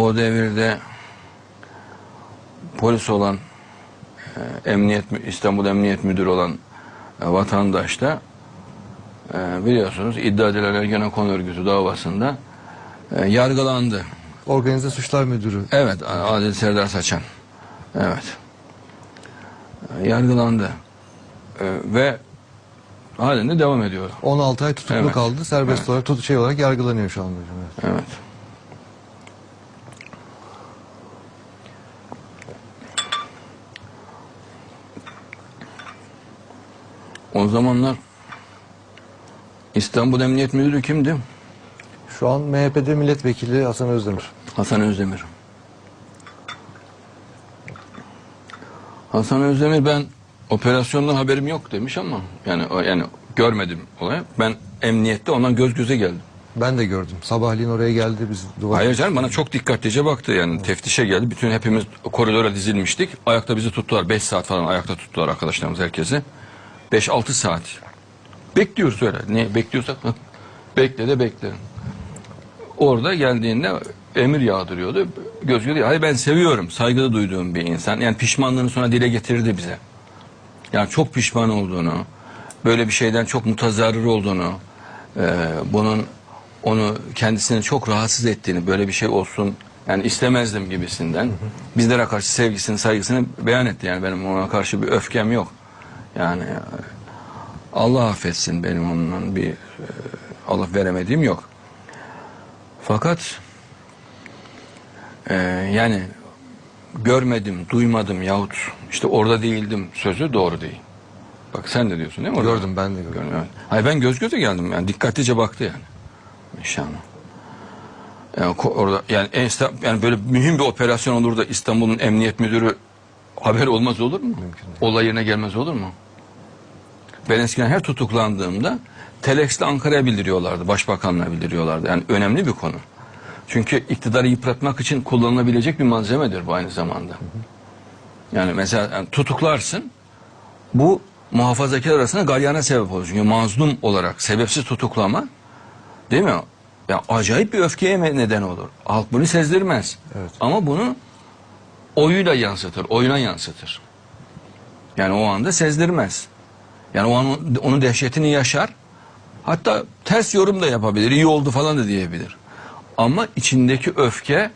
o devirde polis olan e, emniyet İstanbul Emniyet Müdürü olan e, vatandaş da e, biliyorsunuz iddia edilen Ergenekon örgütü davasında e, yargılandı. Organize Suçlar Müdürü. Evet, Adil Serdar Saçan. Evet. E, Yargılandı. E, ve halinde devam ediyor. 16 ay tutuklu Evet. kaldı. Serbest olarak tut şey olarak yargılanıyor şu anda. Evet. Evet. Zamanlar İstanbul Emniyet Müdürü kimdi? Şu an MHP'de milletvekili Hasan Özdemir. Hasan Özdemir. Hasan Özdemir ben operasyondan haberim yok demiş ama yani yani görmedim olayı. Ben emniyette ondan göz göze geldim. Ben de gördüm. Sabahleyin oraya geldi biz duvar. Hayır canım bana çok dikkatlice baktı yani teftişe geldi. Bütün hepimiz koridora dizilmiştik. Ayakta bizi tuttular. 5 saat falan ayakta tuttular arkadaşlarımız herkesi. 5-6 saat. Bekliyoruz öyle. Ne bekliyorsak bekle de bekle. Orada geldiğinde emir yağdırıyordu. Göz göze. Hayır ben seviyorum. Saygılı duyduğum bir insan. Yani pişmanlığını sonra dile getirdi bize. Yani çok pişman olduğunu, böyle bir şeyden çok mutazarrır olduğunu, e, bunun onu kendisini çok rahatsız ettiğini, böyle bir şey olsun yani istemezdim gibisinden. Bizlere karşı sevgisini, saygısını beyan etti. Yani benim ona karşı bir öfkem yok. Yani e, Allah affetsin benim ondan bir e, Allah veremediğim yok. Fakat e, yani görmedim, duymadım yahut işte orada değildim sözü doğru değil. Bak sen de diyorsun değil mi? orada? Gördüm, ben de gördüm. evet. Hayır ben göz göze geldim yani dikkatlice baktı yani. İnşallah. Yani orada yani en yani böyle mühim bir operasyon olur da İstanbul'un emniyet müdürü haber olmaz olur mu? Mümkün değil. Olay yerine gelmez olur mu? Ben eskiden her tutuklandığımda Telex'le Ankara'ya bildiriyorlardı. Başbakanlığa bildiriyorlardı. Yani önemli bir konu. Çünkü iktidarı yıpratmak için kullanılabilecek bir malzemedir bu aynı zamanda. Yani mesela yani tutuklarsın. Bu muhafazakar arasında galyana sebep olur. Çünkü mazlum olarak sebepsiz tutuklama değil mi? Ya acayip bir öfkeye neden olur. Halk bunu sezdirmez. Evet. Ama bunu oyuyla yansıtır, oyuna yansıtır. Yani o anda sezdirmez. Yani o an onun dehşetini yaşar. Hatta ters yorum da yapabilir. iyi oldu falan da diyebilir. Ama içindeki öfke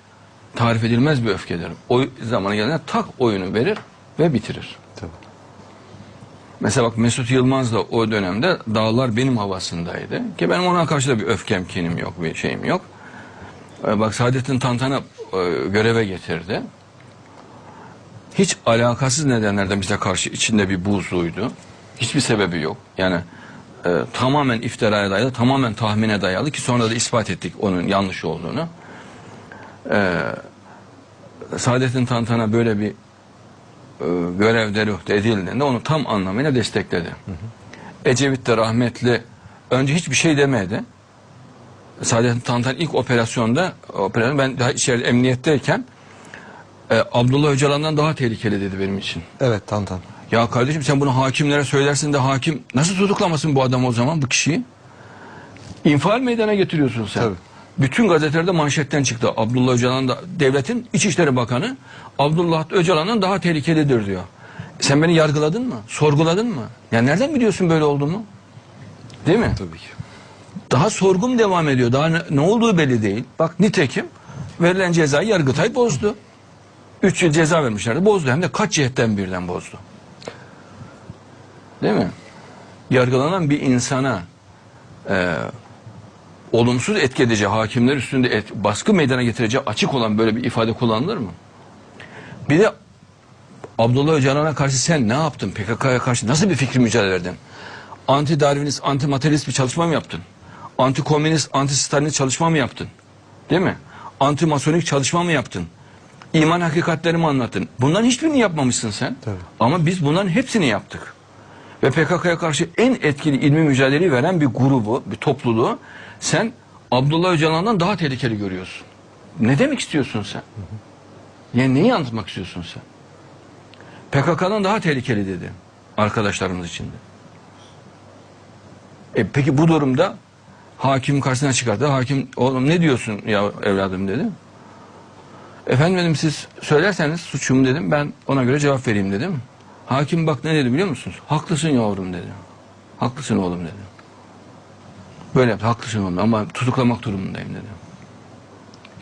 tarif edilmez bir öfkedir. O zamana geldiğinde tak oyunu verir ve bitirir. Tabii. Mesela bak Mesut Yılmaz da o dönemde dağlar benim havasındaydı. Ki benim ona karşı da bir öfkem, kinim yok, bir şeyim yok. Ee, Bak Saadettin Tantan'a e, göreve getirdi. Hiç alakasız nedenlerden bize karşı içinde bir buzluydu. Hiçbir sebebi yok. Yani e, tamamen iftiraya dayalı, tamamen tahmine dayalı ki sonra da ispat ettik onun yanlış olduğunu. Ee, Saadettin Tantan'a böyle bir e, görev derüht edildiğinde onu tam anlamıyla destekledi. Ecevit de rahmetli önce hiçbir şey demedi. Saadettin Tantan ilk operasyonda operasyon ben daha içeride emniyetteyken e, Abdullah Öcalan'dan daha tehlikeli dedi benim için. Evet Tantan. Ya kardeşim sen bunu hakimlere söylersin de hakim nasıl tutuklamasın bu adam o zaman bu kişiyi? İnfial meydana getiriyorsun sen. Tabii. Bütün gazetelerde manşetten çıktı. Abdullah Öcalan da devletin İçişleri Bakanı Abdullah Öcalan'ın daha tehlikelidir diyor. Sen beni yargıladın mı? Sorguladın mı? Ya nereden biliyorsun böyle olduğumu? Değil mi? Tabii ki. Daha sorgum devam ediyor. Daha ne, ne olduğu belli değil. Bak nitekim verilen cezayı Yargıtay bozdu. Üç yıl ceza vermişlerdi. Bozdu. Hem de kaç cihetten birden bozdu. Değil mi? Yargılanan bir insana e, olumsuz etki edeceği, hakimler üstünde et, baskı meydana getireceği açık olan böyle bir ifade kullanılır mı? Bir de Abdullah Öcalan'a karşı sen ne yaptın? PKK'ya karşı nasıl bir fikri mücadele verdin? Anti Darwinist, anti materyalist bir çalışma mı yaptın? Anti komünist, anti Stalinist çalışma mı yaptın? Değil mi? Anti masonik çalışma mı yaptın? İman hakikatleri mi anlattın? Bunların hiçbirini yapmamışsın sen. Tabii. Ama biz bunların hepsini yaptık. Ve PKK'ya karşı en etkili ilmi mücadeleyi veren bir grubu, bir topluluğu sen Abdullah Öcalan'dan daha tehlikeli görüyorsun. Ne demek istiyorsun sen? Yani neyi anlatmak istiyorsun sen? PKK'dan daha tehlikeli dedi arkadaşlarımız içinde. E peki bu durumda hakim karşısına çıkardı. Hakim oğlum ne diyorsun ya evladım dedi. Efendim dedim siz söylerseniz suçum dedim. Ben ona göre cevap vereyim dedim. Hakim bak ne dedi biliyor musunuz? Haklısın yavrum dedi. Haklısın oğlum dedi. Böyle yaptı. Haklısın oğlum ama tutuklamak durumundayım dedi.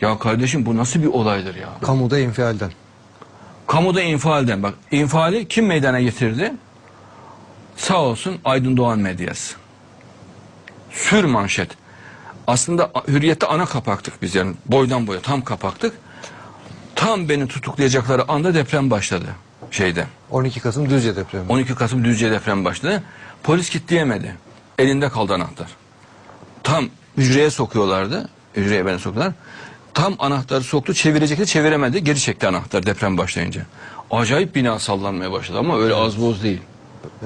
Ya kardeşim bu nasıl bir olaydır ya? Kamuda infialden. Kamuda infaalden bak infiali kim meydana getirdi? Sağ olsun Aydın Doğan medyası. Sür manşet. Aslında hürriyette ana kapaktık biz yani boydan boya tam kapaktık. Tam beni tutuklayacakları anda deprem başladı şeyde. 12 Kasım Düzce depremi. 12 Kasım Düzce deprem başladı. Polis kitleyemedi. Elinde kaldı anahtar. Tam hücreye sokuyorlardı. Hücreye beni soktular. Tam anahtarı soktu çevirecekti çeviremedi. Geri çekti anahtar deprem başlayınca. Acayip bina sallanmaya başladı ama öyle az boz değil.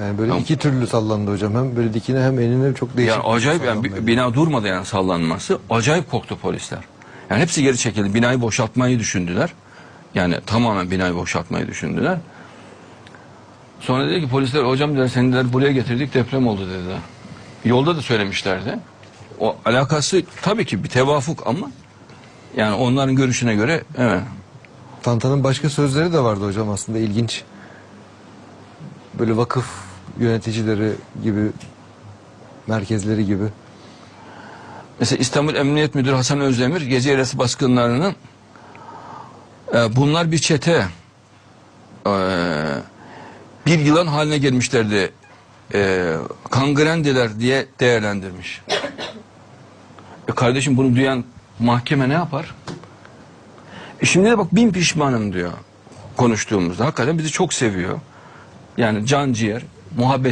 Yani böyle iki türlü sallandı hocam. Hem böyle dikine hem enine çok değişik. Yani acayip yani sallanmaydı. bina durmadı yani sallanması. Acayip korktu polisler. Yani hepsi geri çekildi. Binayı boşaltmayı düşündüler. Yani tamamen binayı boşaltmayı düşündüler. Sonra dedi ki polisler hocam dediler seni dediler, buraya getirdik deprem oldu dediler. Yolda da söylemişlerdi. O alakası tabii ki bir tevafuk ama yani onların görüşüne göre evet. Tantan'ın başka sözleri de vardı hocam aslında ilginç. Böyle vakıf yöneticileri gibi, merkezleri gibi. Mesela İstanbul Emniyet Müdürü Hasan Özdemir gece yarısı baskınlarının e, bunlar bir çete e, bir yılan haline gelmişlerdi. E, kangrendiler diye değerlendirmiş. E kardeşim bunu duyan mahkeme ne yapar? E şimdi de bak bin pişmanım diyor konuştuğumuzda. Hakikaten bizi çok seviyor. Yani can ciğer, muhabbet